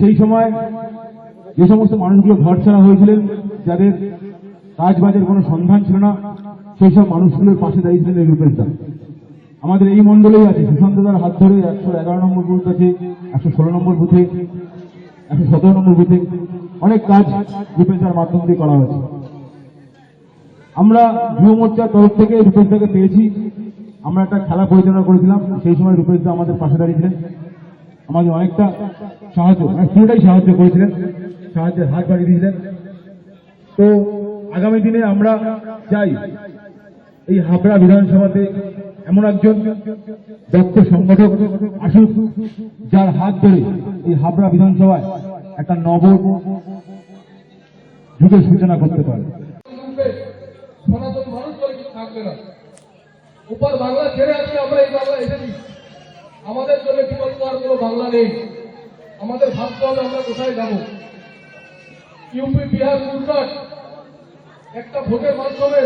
সেই সময় যে সমস্ত মানুষগুলো ঘর ছাড়া হয়েছিলেন যাদের কাজ বাজের কোনো সন্ধান ছিল না সেই সব মানুষগুলোর পাশে দাঁড়িয়েছিলেন নিয়ে রূপের আমাদের এই মণ্ডলেই আছে সুশান্ত দার হাত ধরে একশো এগারো নম্বর বুথ আছে, একশো ষোলো নম্বর বুথে, একশো সতেরো নম্বর বুথে অনেক কাজ রূপেশ দার মাধ্যম দিয়ে করা হয়েছে। আমরা যুব মোর্চার তরফ থেকে রূপেশ দাকে পেয়েছি। আমরা একটা খেলা পরিচালনা করেছিলাম, সেই সময় রূপেশ দা আমাদের পাশে দাঁড়িয়েছিলেন আমাদের অনেকটা সাহায্য মানে পুরোটাই সাহায্য করেছিলেন, সাহায্যের হাত বাড়িয়ে দিয়েছিলেন। তো আগামী দিনে আমরা চাই, এই হাবড়া বিধানসভাতে এমন একজন দক্ষ সংগঠক আসুক, যার হাত ধরে এই হাবড়া বিধানসভায় একটা নব যুগের সূচনা করতে পারে। থাকবে না। উপর বাংলা ছেড়ে আজকে আমরা এই বাংলা এসেছি। আমাদের জন্য বিকল্প আর কোনো বাংলা নেই। আমাদের ভাবতে হবে আমরা কোথায় যাব। ইউপি, বিহার, গুজরাট, একটা ভোটের মাধ্যমে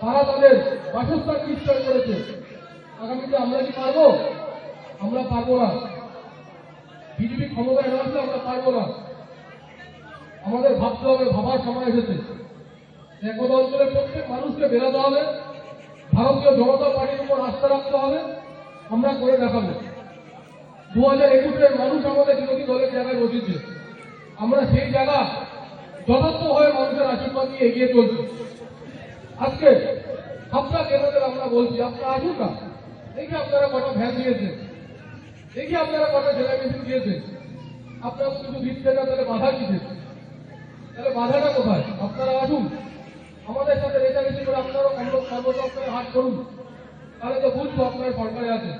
তারা তাদের বাসস্থান নিশ্চয় করেছে। আগামীতে আমরা কি পারব? আমরা পারব না। বিজেপি ক্ষমতায় না আসলে আমরা পারব না। আমাদের ভাবতে হবে, ভাবার সময় এসেছে। একদ অঞ্চলের প্রত্যেক মানুষকে বেরাতে হবে। ভারতীয় জনতা পার্টির উপর আস্থা রাখতে হবে। আমরা করে দেখাবো। দু হাজার একুশের মানুষ আমাদের বিরোধী দলের জায়গায় বসেছে। আমরা সেই জায়গা যথার্থ হয়ে মানুষের আশীর্বাদ নিয়ে এগিয়ে চলছি। আজকে আপনার কেন্দ্রদের আমরা বলছি? আপনারা আসুন না। দেখি আপনারা কটা ভ্যান দিয়েছেন। দেখি আপনারা কটা জেলা মিছিল দিয়েছেন। আপনারা কিছু দিচ্ছে না, তাহলে বাধা কিসের? তাহলে বাধাটা কোথায়? আপনারা আসুন। আমাদের সাথে রেচারেচি করে আপনারাও কর্মদক্ষতায় হাত করুন তাহলে তো বুঝব আপনার সরকারে আছে।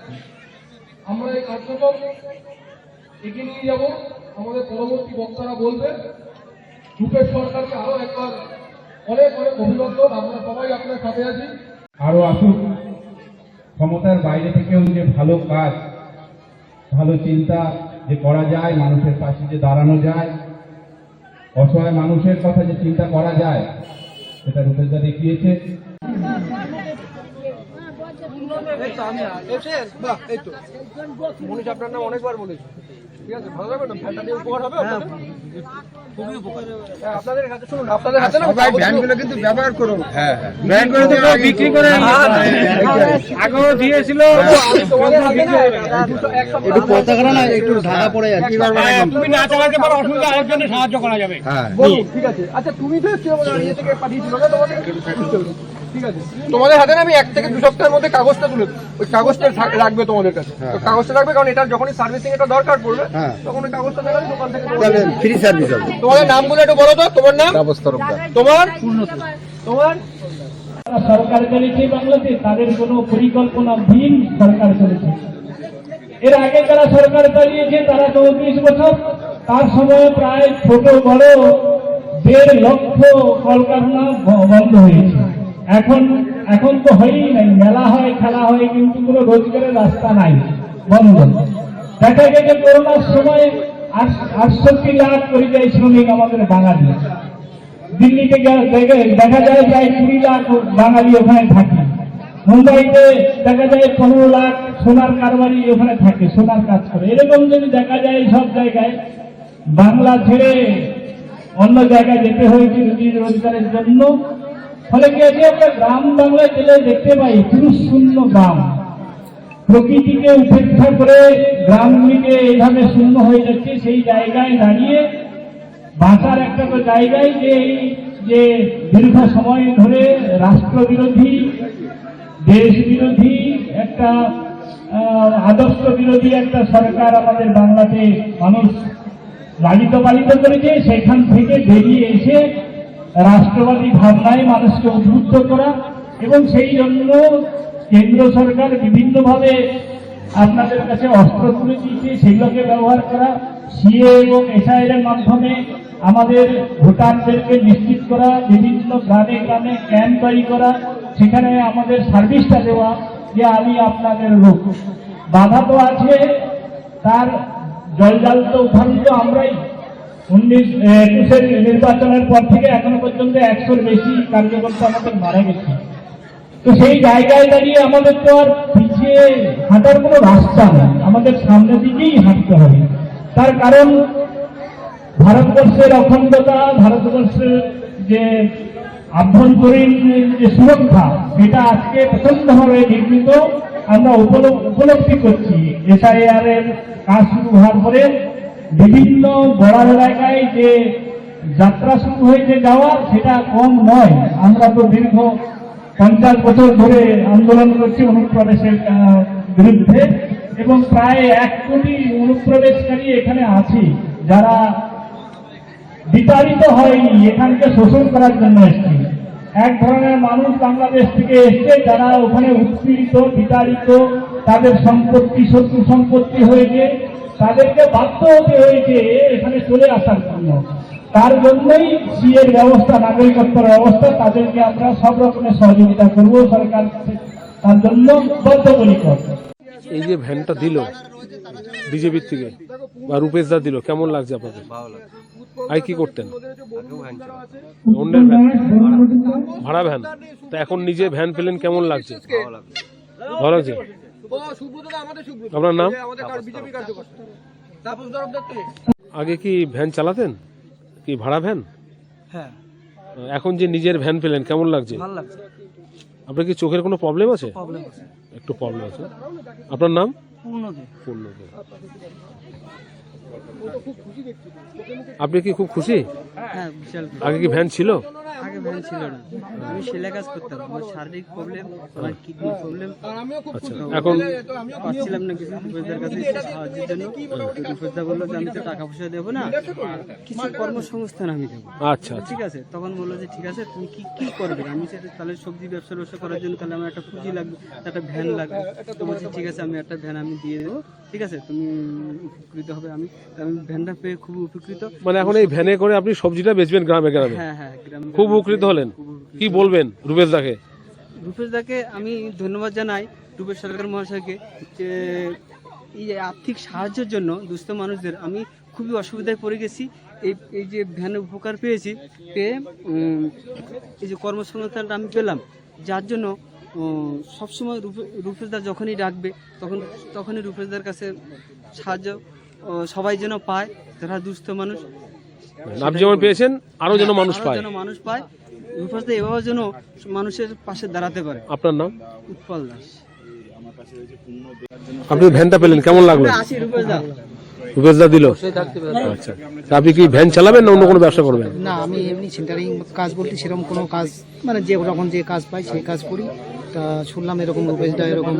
আমরা এই কার্যক্রম এগিয়ে নিয়ে যাব। আমাদের পরবর্তী বক্তারা বলবে রূপেশ সরকারকে আরও একবার অনেক অনেক সবাই আপনার সাথে আছি। আরও আসুক ক্ষমতার বাইরে থেকেও যে ভালো কাজ, ভালো চিন্তা যে করা যায়, মানুষের পাশে যে দাঁড়ানো যায়, অসহায় মানুষের কথা যে চিন্তা করা যায়, সেটা রূপেশদা দেখিয়েছে। হ্যাঁ, হ্যাঁ একটু পতাকাটা না একটু ঢাকা পড়ে যাচ্ছে তুমি না চালাতে পারো অসুবিধা সাহায্য করা যাবে হ্যাঁ ঠিক আছে আচ্ছা তুমি তো ইয়ে পাঠিয়েছিল তোমাদের হাতে না আমি এক থেকে দু সপ্তাহের মধ্যে কাগজটা তুলে ওই কাগজটা রাখবে তোমাদের কাছে। কাগজটা রাখবে কারণ এটা যখনই সার্ভিসিং এটা দরকার পড়বে হ্যাঁ। তখন ওই কাগজটা দেবে দোকান থেকে ফ্রি সার্ভিস হবে। তোমাদের নামগুলো একটু বলো তো তোমার নাম? তোমার? তোমার? সরকার চলেছে বাংলাতে তাদের কোনো পরিকল্পনাবিহীন সরকার চলেছে। এর আগে যারা সরকার চালিয়েছে তারা চৌত্রিশ বছর তার সময় প্রায় ছোট বড় দেড় লক্ষ কলকারখানা বন্ধ হয়েছে। এখন এখন তো হয়ই নাই, মেলা হয়, খেলা হয়, কিন্তু কোনো রোজগারের রাস্তা নাই, বন্ধ। দেখা গেছে করোনার সময় আট- আটষট্টি লাখ পরিযায়ী শ্রমিক আমাদের বাঙালি। দিল্লিতে দেখে- যায় প্রায় কুড়ি লাখ বাঙালি ওখানে থাকে। মুম্বাইতে দেখা যায় পনেরো লাখ সোনার কারবারি ওখানে থাকে, সোনার কাজ করে। এরকম যদি দেখা যায় সব জায়গায়, বাংলা ছেড়ে অন্য জায়গায় যেতে হয়েছে রুজি রোজগারের জন্য ফলে কি আছে আমরা গ্রাম বাংলায় গেলে দেখতে পাই শূন্য গ্রাম। প্রকৃতিকে উপেক্ষা করে গ্রামগুলিকে এইভাবে শূন্য হয়ে যাচ্ছে, সেই জায়গায় দাঁড়িয়ে বাঁচার একটা তো জায়গায় যে এই যে দীর্ঘ সময় ধরে রাষ্ট্রবিরোধী দেশ বিরোধী একটা আদর্শ বিরোধী একটা সরকার আমাদের বাংলাতে মানুষ লালিত পালিত করেছে, সেখান থেকে বেরিয়ে এসে রাষ্ট্রবাদী ভাবনায় মানুষকে উদ্বুদ্ধ করা এবং সেই জন্য কেন্দ্র সরকার বিভিন্নভাবে আপনাদের কাছে অস্ত্র তুলে দিয়েছে, সেগুলোকে ব্যবহার করা, সিএ এবং এসআইয়ের মাধ্যমে আমাদের ভোটারদেরকে নিশ্চিত করা, বিভিন্ন গ্রামে গ্রামে ক্যাম্প তৈরি করা, সেখানে আমাদের সার্ভিসটা দেওয়া যে আমি আপনাদের লোক। বাধা তো আছে, তার জলজাল তো উঠান তো আমরাই। উনিশ একুশের নির্বাচনের পর থেকে এখনও পর্যন্ত একশোর বেশি কার্যকর্তা আমাদের মারা গেছে। তো সেই জায়গায় দাঁড়িয়ে আমাদের তো আর পিছিয়ে হাঁটার কোনো রাস্তা নেই। আমাদের সামনে দিকেই হাঁটতে হবে। তার কারণ ভারতবর্ষের অখণ্ডতা, ভারতবর্ষের যে আভ্যন্তরীণ যে সুরক্ষা, সেটা আজকে প্রচন্ডভাবে নির্মিত। আমরা উপলব- উপলব্ধি করছি। এসআইআর এর কাজ শুরু হওয়ার পরে বিভিন্ন বড়ার এলাকায় যে যাত্রা শুরু হয়েছে যাওয়া সেটা কম নয়। আমরা তো দীর্ঘ পঞ্চাশ বছর ধরে আন্দোলন করছি অনুপ্রবেশের বিরুদ্ধে এবং প্রায় এক কোটি অনুপ্রবেশকারী এখানে আছে। যারা বিতাড়িত হয়নি, এখানকে শোষণ করার জন্য এসছে। এক ধরনের মানুষ বাংলাদেশ থেকে এসছে, যারা ওখানে উৎপীড়িত, বিতাড়িত, তাদের সম্পত্তি, শত্রু সম্পত্তি হয়েছে তাদেরকে বাধ্য হতে হয়েছে এখানে চলে আসার জন্য। তার জন্যই সিএর ব্যবস্থা নাগরিকত্বের ব্যবস্থা তাদেরকে আমরা সব রকমের সহযোগিতা করব সরকার তার জন্য বদ্ধপরিকর এই যে ভ্যানটা দিল বিজেপির থেকে বা রূপেশ দা দিল কেমন লাগছে আপনাদের? ভালো লাগে কি করতেন। অন্যের ভ্যান? ভাড়া ভ্যান? তো এখন নিজে ভ্যান পেলেন কেমন লাগছে। ভালো লাগছে? আপনার নাম? আগে কি ভ্যান চালাতেন? কি ভাড়া ভ্যান? হ্যাঁ। এখন যে নিজের ভ্যান পেলেন কেমন লাগছে? ভালো লাগছে। আপনার কি চোখের কোনো প্রবলেম আছে? একটু প্রবলেম আছে। আপনার নাম? পূর্ণদেব পূর্ণ দে। আপনি কি খুব খুশি? হ্যাঁ বিশাল আগে কি ভ্যান ছিল? আগে ভ্যান ছিল না। আমি সেলাই কাজ করতাম আমার শারীরিক প্রবলেম আমার কিডনি প্রবলেম আচ্ছা এখন? পাচ্ছিলাম না কিছু রূপেশদার কাছে সাহায্যের জন্য। রূপেশদা বলল যে আমি তো টাকা পয়সা দেবো না কিছু কর্মসংস্থান আমি দেবো। আচ্ছা আচ্ছা। ঠিক আছে তখন বলল যে ঠিক আছে তুমি কি কি করবে? আমি সেটা তাহলে সবজি ব্যবসা ব্যবসা করার জন্য তাহলে আমার একটা পুঁজি লাগবে একটা ভ্যান লাগবে। তো বলছি ঠিক আছে আমি একটা ভ্যান আমি দিয়ে দেবো। ঠিক আছে তুমি উপকৃত হবে আমি। আমি ভ্যানটা পেয়ে খুব উপকৃত। মানে এখন এই ভ্যানে করে আপনি সবজিটা বেচবেন গ্রামে গ্রামে? হ্যাঁ হ্যাঁ গ্রামে। খুব উপকৃত হলেন। কি বলবেন রূপেশ দাকে? রূপেশ দাকে আমি ধন্যবাদ জানাই রূপেশ সরকার মহাশয়কে যে এই যে আর্থিক সাহায্যের জন্য দুস্থ মানুষদের। আমি খুবই অসুবিধায় পড়ে গেছি। এই এই যে ভ্যানের উপকার পেয়েছি পেয়ে এই যে কর্মসংস্থানটা আমি পেলাম। যার জন্য সবসময় রূপে- রূপেশদা যখনই ডাকবে তখন তখনই রূপেশদার কাছে সাহায্য সবাই যেন পায় যারা দুস্থ মানুষ। আপনি যেমন পেয়েছেন আরও যেন মানুষ পায়। যেন মানুষ পায়। রূপেশদা এভাবে যেন মানুষের পাশে দাঁড়াতে পারে। আপনার নাম? উৎপল দাস। আপনি ভ্যানটা পেলেন কেমন লাগল? আসি রূপেশ দা রূপেশ দা দিল আচ্ছা। আপনি কি ভ্যান চালাবেন না অন্য কোনো ব্যবসা করবেন? না আমি এমনি সেন্টারিং কাজ বলতে সেরকম কোনো কাজ মানে যে যখন যে কাজ পাই সেই কাজ করি। তা শুনলাম এরকম রূপেশদা এরকম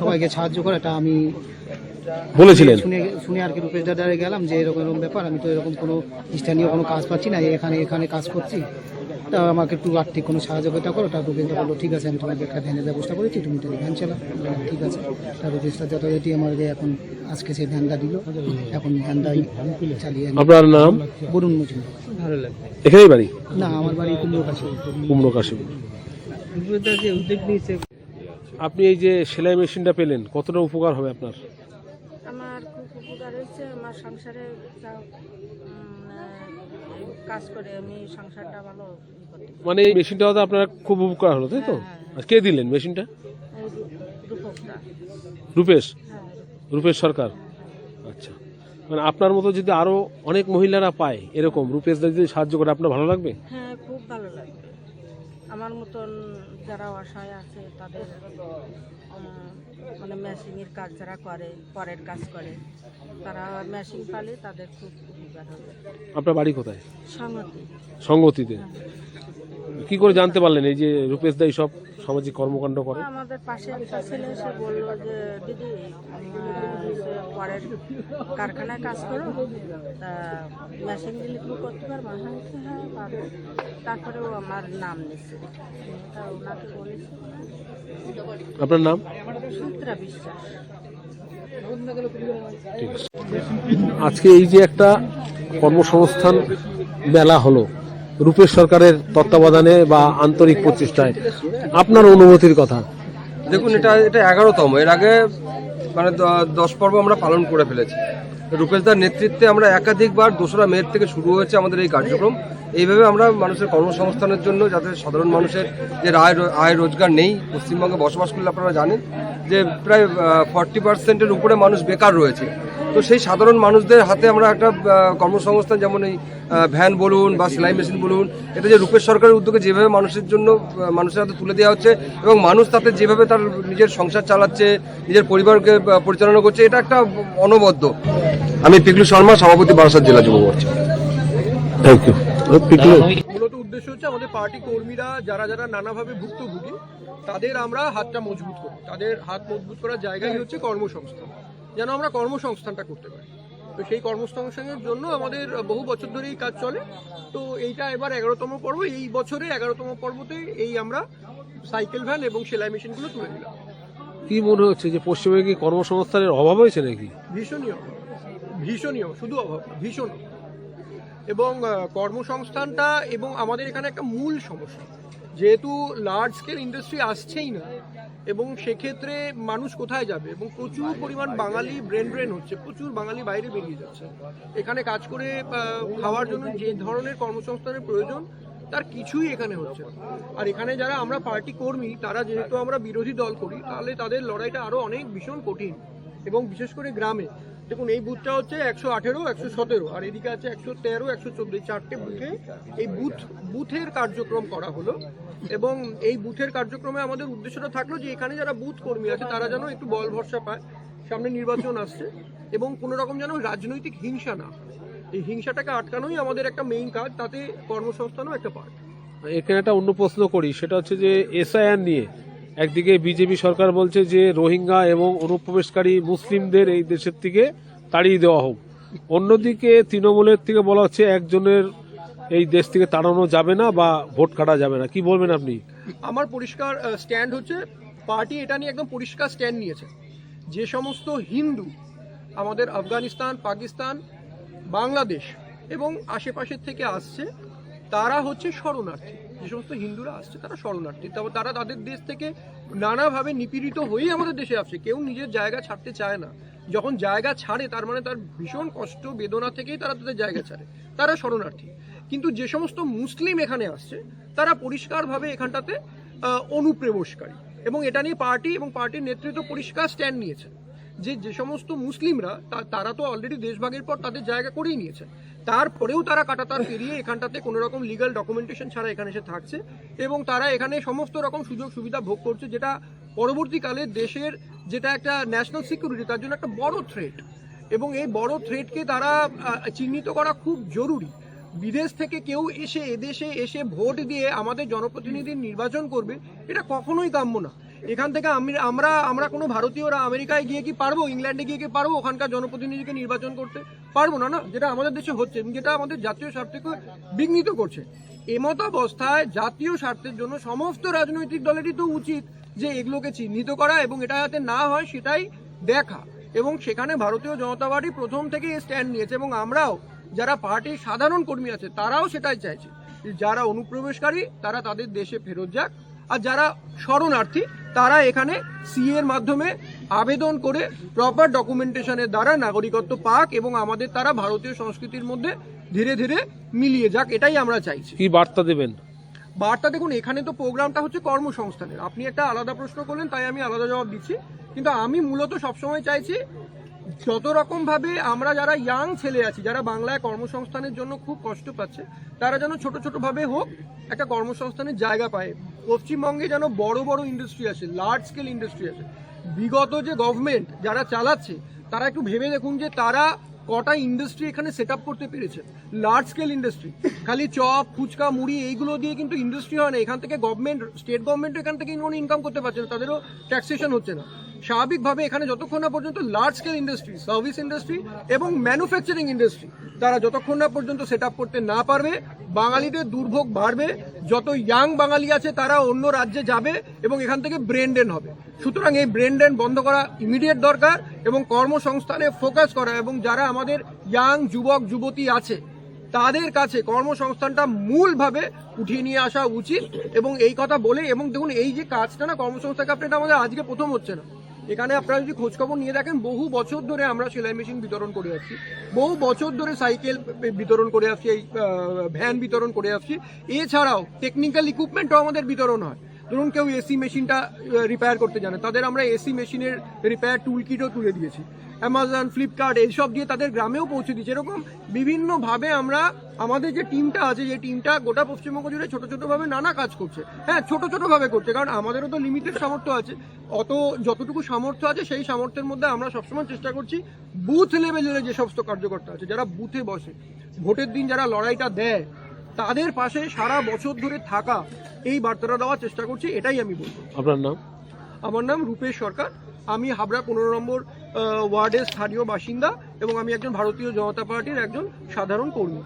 সবাইকে সাহায্য করে তা আমি বলেছিলেন? শুনে শুনে আর কি রূপেশ দাদারে গেলাম যে এরকম এরকম ব্যাপার আমি তো এরকম কোনো স্থানীয় কোনো কাজ পাচ্ছি না এখানে এখানে কাজ করছি। তা আমাকে একটু আর্থিক কোনো সাহায্য করতে তা রূপেশ দা বলল ঠিক আছে আমি তোমাকে একটা ভ্যানের ব্যবস্থা করেছি তুমি তাহলে ভ্যান চালাও। ঠিক আছে। তা রূপেশ দা যথাযথ আমাকে এখন আজকে সেই ভ্যানটা দিল এখন ভ্যানটাই চালিয়ে আপনার নাম? বরুণ মজুমদার। এখানেই বাড়ি? না আমার বাড়ি কুমড়ো কাছে কুমড়ো কাশিম যে উদ্যোগ নিয়েছে। আপনি এই যে সেলাই মেশিনটা পেলেন কতটা উপকার হবে আপনার? আমার খুব উপকার হয়েছে আমার সংসারে কাজ করে আমি সংসারটা ভালো। মানে এই মেশিনটা হতে আপনার খুব উপকার হলো তাই তো? আর কে দিলেন মেশিনটা? রূপেশ? হ্যাঁ রূপেশ সরকার? আচ্ছা। মানে আপনার মতো যদি আরও অনেক মহিলারা পায় এরকম রূপেশ দা যদি সাহায্য করে আপনার ভালো লাগবে? হ্যাঁ খুব ভালো লাগে আমার মতন যারা অসহায় আছে তাদের মানে মেশিনের কাজ যারা করে পরের কাজ করে তারা মেশিন পালে তাদের খুব উপকার হবে। আপনার বাড়ি কোথায়? সংগতি সঙ্গতিতে কি করে জানতে পারলেন এই যে রূপেশ দা সব সামাজিক কর্মকাণ্ড করে? আমাদের পাশে একটা ছেলে এসে বলল যে দিদি পরের কারখানায় কাজ করো তা মেশিন দিলে তুমি করতে পারব? বলছি, হ্যাঁ পারব। তারপরেও আমার নাম নিচ্ছে তা ওনাকে বলেছি আপনার নাম? সুত্রা বিশ্বাস। আজকে এই যে একটা কর্মসংস্থান মেলা হলো রূপেশ সরকারের তত্ত্বাবধানে বা আন্তরিক প্রচেষ্টায়। আপনার অনুভূতির কথা। দেখুন, এটা এটা এগারোতম। এর আগে মানে দশ পর্ব আমরা পালন করে ফেলেছি। রূপেশ রূপেশদার নেতৃত্বে আমরা একাধিকবার দোসরা মেয়ের থেকে শুরু হয়েছে আমাদের এই কার্যক্রম। এইভাবে আমরা মানুষের কর্মসংস্থানের জন্য, যাতে সাধারণ মানুষের যে আয় আয় রোজগার নেই, পশ্চিমবঙ্গে বসবাস করলে আপনারা জানেন, যে প্রায় ফর্টি পার্সেন্টের উপরে মানুষ বেকার রয়েছে। তো সেই সাধারণ মানুষদের হাতে আমরা একটা কর্মসংস্থান যেমন এই ভ্যান বলুন বা সেলাই মেশিন বলুন এটা যে রূপেশ সরকারের উদ্যোগে যেভাবে মানুষের জন্য মানুষের হাতে তুলে দেওয়া হচ্ছে এবং মানুষ তাতে যেভাবে তার নিজের সংসার চালাচ্ছে নিজের পরিবারকে পরিচালনা করছে এটা একটা অনবদ্য। আমি পিকলু শর্মা সভাপতি বারাসাত জেলা যুব মোর্চা। থ্যাংক ইউ পিকলু মূলত উদ্দেশ্য হচ্ছে আমাদের পার্টি কর্মীরা যারা যারা নানাভাবে ভুক্তভোগী তাদের আমরা হাতটা মজবুত করি। তাদের হাত মজবুত করার জায়গাই হচ্ছে কর্মসংস্থান। যেন আমরা কর্মসংস্থানটা করতে পারি। তো সেই কর্মসংস্থানের জন্য আমাদের বহু বছর ধরে এই কাজ চলে। তো এইটা এবার এগারোতম পর্ব। এই বছরে এগারোতম পর্বতে এই আমরা সাইকেল ভ্যান এবং সেলাই মেশিনগুলো তুলে দিলাম। কি মনে হচ্ছে যে পশ্চিমবঙ্গে কি কর্মসংস্থানের অভাব হয়েছে নাকি? ভীষণই অভাব ভীষণই অভাব, শুধু অভাব ভীষণ। এবং কর্মসংস্থানটা এবং আমাদের এখানে একটা মূল সমস্যা। যেহেতু লার্জ স্কেল ইন্ডাস্ট্রি আসছেই না এবং সেক্ষেত্রে মানুষ কোথায় যাবে? এবং প্রচুর পরিমাণ বাঙালি ব্রেন ব্রেন হচ্ছে, প্রচুর বাঙালি বাইরে বেরিয়ে যাচ্ছে। এখানে কাজ করে খাওয়ার জন্য যে ধরনের কর্মসংস্থানের প্রয়োজন, তার কিছুই এখানে হচ্ছে আর এখানে যারা আমরা পার্টি কর্মী, তারা যেহেতু আমরা বিরোধী দল করি, তাহলে তাদের লড়াইটা আরও অনেক ভীষণ কঠিন। এবং বিশেষ করে গ্রামে। দেখুন, এই বুথটা হচ্ছে একশো আঠেরো, একশো সতেরো, আর এদিকে আছে একশো তেরো, একশো চোদ্দ চারটে বুথে এই বুথ বুথের কার্যক্রম করা হলো। এবং এই বুথের কার্যক্রমে আমাদের উদ্দেশ্যটা থাকল যে এখানে যারা বুথ কর্মী আছে, তারা যেন একটু বল ভরসা পায়, সামনে নির্বাচন আসছে, এবং কোনো রকম যেন রাজনৈতিক হিংসা না এই হিংসাটাকে আটকানোই আমাদের একটা মেইন কাজ, তাতে কর্মসংস্থানও একটা পার্ট এখানে একটা অন্য প্রশ্ন করি, সেটা হচ্ছে যে এসআইআর নিয়ে একদিকে বিজেপি সরকার বলছে যে রোহিঙ্গা এবং অনুপ্রবেশকারী মুসলিমদের এই দেশের থেকে তাড়িয়ে দেওয়া হোক। অন্যদিকে তৃণমূলের থেকে বলা হচ্ছে একজনের এই দেশ থেকে তাড়ানো যাবে না বা ভোট কাটা যাবে না। কি বলবেন আপনি? আমার পরিষ্কার স্ট্যান্ড হচ্ছে, পার্টি এটা নিয়ে একদম পরিষ্কার স্ট্যান্ড নিয়েছে। যে সমস্ত হিন্দু আমাদের আফগানিস্তান, পাকিস্তান, বাংলাদেশ এবং আশেপাশের থেকে আসছে, তারা হচ্ছে শরণার্থী। যে সমস্ত হিন্দুরা আসছে, তারা শরণার্থী। তবে তারা তাদের দেশ থেকে নানাভাবে নিপীড়িত হয়েই আমাদের দেশে আসছে। কেউ নিজের জায়গা ছাড়তে চায় না। যখন জায়গা ছাড়ে, তার মানে তার ভীষণ কষ্ট, বেদনা থেকেই তারা তাদের জায়গা ছাড়ে। তারা শরণার্থী। কিন্তু যে সমস্ত মুসলিম এখানে আসছে, তারা পরিষ্কারভাবে এখানটাতে অনুপ্রবেশকারী। এবং এটা নিয়ে পার্টি এবং পার্টির নেতৃত্ব পরিষ্কার স্ট্যান্ড নিয়েছে যে যে সমস্ত মুসলিমরা তারা তো অলরেডি দেশভাগের পর তাদের জায়গা করেই নিয়েছে। তারপরেও তারা কাটাতার পেরিয়ে এখানটাতে কোনো রকম লিগাল ডকুমেন্টেশন ছাড়া এখানে এসে থাকছে এবং তারা এখানে সমস্ত রকম সুযোগ সুবিধা ভোগ করছে যেটা পরবর্তীকালে দেশের যেটা একটা ন্যাশনাল সিকিউরিটি তার জন্য একটা বড় থ্রেট এবং এই বড় থ্রেটকে তারা চিহ্নিত করা খুব জরুরি। বিদেশ থেকে কেউ এসে, এদেশে এসে ভোট দিয়ে আমাদের জনপ্রতিনিধির নির্বাচন করবে, এটা কখনোই কাম্য না। এখান থেকে আমি আমরা আমরা কোনো ভারতীয়রা আমেরিকায় গিয়ে কি পারব? ইংল্যান্ডে গিয়ে কি পারব? ওখানকার জনপ্রতিনিধিকে নির্বাচন করতে? পারব না না। যেটা আমাদের দেশে হচ্ছে, এবং যেটা আমাদের জাতীয় স্বার্থকে বিঘ্নিত করছে। এমত অবস্থায় জাতীয় স্বার্থের জন্য সমস্ত রাজনৈতিক দলেরই তো উচিত যে এগুলোকে চিহ্নিত করা এবং এটা যাতে না হয় সেটাই দেখা। এবং সেখানে ভারতীয় জনতা পার্টি প্রথম থেকে স্ট্যান্ড নিয়েছে, এবং আমরাও যারা পার্টির সাধারণ কর্মী আছে, তারাও সেটাই চাইছে। যারা অনুপ্রবেশকারী, তারা তাদের দেশে ফেরত যাক। আর যারা শরণার্থী তারা এখানে সি এর মাধ্যমে আবেদন করে প্রপার ডকুমেন্টেশনের দ্বারা নাগরিকত্ব পাক এবং আমাদের তারা ভারতীয় সংস্কৃতির মধ্যে ধীরে ধীরে মিলিয়ে যাক এটাই আমরা চাইছি। কি বার্তা দেবেন? বার্তা দেখুন এখানে তো প্রোগ্রামটা হচ্ছে কর্মসংস্থানের। আপনি একটা আলাদা প্রশ্ন করলেন তাই আমি আলাদা জবাব দিচ্ছি। কিন্তু আমি মূলত সবসময় চাইছি যত রকম ভাবে আমরা যারা ইয়াং ছেলে আছি, যারা বাংলায় কর্মসংস্থানের জন্য খুব কষ্ট পাচ্ছে, তারা যেন ছোট ছোট ভাবে হোক, একটা কর্মসংস্থানের জায়গা পায়। পশ্চিমবঙ্গে যেন বড় বড় ইন্ডাস্ট্রি আছে লার্জ স্কেল ইন্ডাস্ট্রি আছে বিগত যে গভর্নমেন্ট যারা চালাচ্ছে, তারা একটু ভেবে দেখুন যে তারা কটা ইন্ডাস্ট্রি এখানে সেট করতে পেরেছে। লার্জ স্কেল ইন্ডাস্ট্রি খালি চপ, ফুচকা, মুড়ি, এইগুলো দিয়ে কিন্তু ইন্ডাস্ট্রি হয় না। এখান থেকে গভর্নমেন্ট স্টেট গভর্নমেন্ট এখান থেকে কোনো ইনকাম করতে পারছে না, তাদেরও ট্যাক্সেশন হচ্ছে না। স্বাভাবিকভাবে এখানে যতক্ষণ না পর্যন্ত large scale industry service industry এবং ম্যানুফ্যাকচারিং ইন্ডাস্ট্রি তারা যতক্ষণ না পর্যন্ত সেট করতে না পারবে, বাঙালিদের দুর্ভোগ বাড়বে, যত ইয়াং বাঙালি আছে তারা অন্য রাজ্যে যাবে এবং এখান থেকে ব্রেন ড্রেন হবে। সুতরাং এই ব্রেন ড্রেন বন্ধ করা ইমিডিয়েট দরকার এবং কর্মসংস্থানে ফোকাস করা এবং যারা আমাদের ইয়াং যুবক, যুবতী আছে, তাদের কাছে কর্মসংস্থানটা মূলভাবে উঠিয়ে নিয়ে আসা উচিত এবং এই কথা বলে এবং দেখুন এই যে কাজটা না কর্মসংস্থান কাপটা আমাদের আজকে প্রথম হচ্ছে না। এখানে আপনারা যদি খোঁজখবর নিয়ে দেখেন, বহু বছর ধরে আমরা সেলাই মেশিন বিতরণ করে আসছি। বহু বছর ধরে সাইকেল বিতরণ করে আসছি, এই ভ্যান বিতরণ করে আসছি। এছাড়াও টেকনিক্যাল ইকুইপমেন্টও আমাদের বিতরণ হয়। ধরুন কেউ এসি মেশিনটা রিপেয়ার করতে জানে, তাদের আমরা এসি মেশিনের রিপেয়ার টুল কিটও তুলে দিয়েছি। অ্যামাজন ফ্লিপকার্ট এইসব দিয়ে তাদের গ্রামেও পৌঁছে দিচ্ছি এরকম বিভিন্নভাবে আমরা আমাদের যে টিমটা আছে, যে টিমটা গোটা পশ্চিমবঙ্গ জুড়ে ছোট ছোটভাবে নানা কাজ করছে। হ্যাঁ ছোট ছোটভাবে করছে, কারণ আমাদেরও তো লিমিটেড সামর্থ্য আছে। অত যতটুকু সামর্থ্য আছে, সেই সামর্থ্যের মধ্যে আমরা সবসময় চেষ্টা করছি বুথ লেভেলের যে সমস্ত কার্যকর্তা আছে, যারা বুথে বসে, ভোটের দিন যারা লড়াইটা দেয়, তাদের পাশে সারা বছর ধরে থাকা, এই বার্তাটা দেওয়ার চেষ্টা করছি, এটাই আমি বলব। আপনার নাম? আমার নাম রূপেশ সরকার। আমি হাবড়া পনেরো নম্বর ওয়ার্ডের স্থানীয় বাসিন্দা এবং আমি একজন ভারতীয় জনতা পার্টির একজন সাধারণ কর্মী।